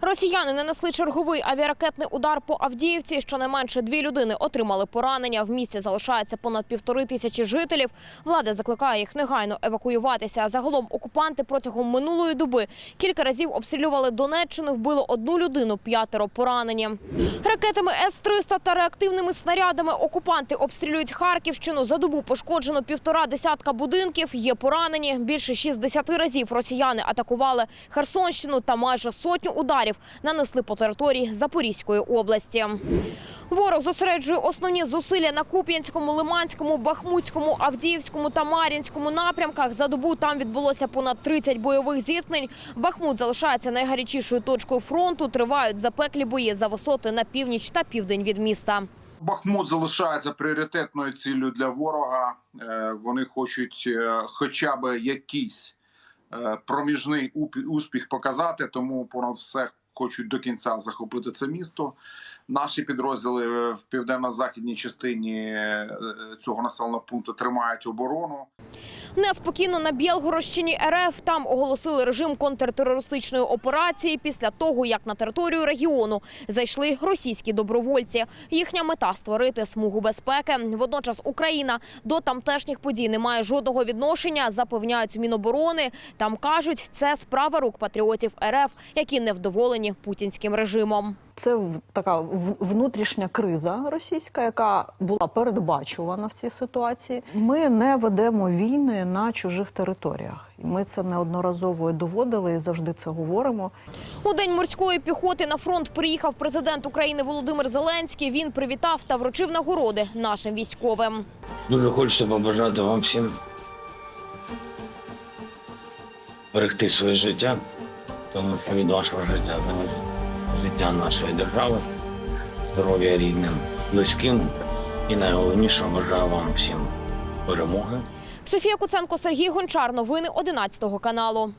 Росіяни нанесли черговий авіаракетний удар по Авдіївці. Щонайменше дві людини отримали поранення. В місті залишається понад півтори тисячі жителів. Влада закликає їх негайно евакуюватися. Загалом окупанти протягом минулої доби кілька разів обстрілювали Донеччину, вбили одну людину, п'ятеро поранені. Ракетами С-300 та реактивними снарядами окупанти обстрілюють Харківщину. За добу пошкоджено півтора десятка будинків. Є поранені. Більше 60 разів росіяни атакували Херсонщину та майже сотню ударів нанесли по території Запорізької області. Ворог зосереджує основні зусилля на Куп'янському, Лиманському, Бахмутському, Авдіївському та Мар'їнському напрямках. За добу там відбулося понад 30 бойових зіткнень. Бахмут залишається найгарячішою точкою фронту. Тривають запеклі бої за висоти на північ та південь від міста. Бахмут залишається пріоритетною ціллю для ворога. Е, Вони хочуть е, хоча б якийсь е, проміжний упі- успіх показати, тому понад все хочуть до кінця захопити це місто. Наші підрозділи е, в південно-західній частині е, цього населеного пункту тримають оборону. Неспокійно на Білгородщині РФ там оголосили режим контртерористичної операції після того, як на територію регіону зайшли російські добровольці. Їхня мета створити смугу безпеки. Водночас Україна до тамтешніх подій не має жодного відношення. Запевняють Міноборони. Там кажуть, це справа рук патріотів РФ, які невдоволені путінським режимом. Це така внутрішня криза російська, яка була передбачувана в цій ситуації. Ми не ведемо війни на чужих територіях. Ми це неодноразово доводили і завжди це говоримо. У день морської піхоти на фронт приїхав президент України Володимир Зеленський. Він привітав та вручив нагороди нашим військовим. Дуже хочеться побажати вам всім берегти своє життя, тому що від вашого життя життя нашої держави, здоров'я рідним, близьким. І найголовніше бажаю вам всім перемоги. Софія Куценко, Сергій Гончар. Новини 11 каналу.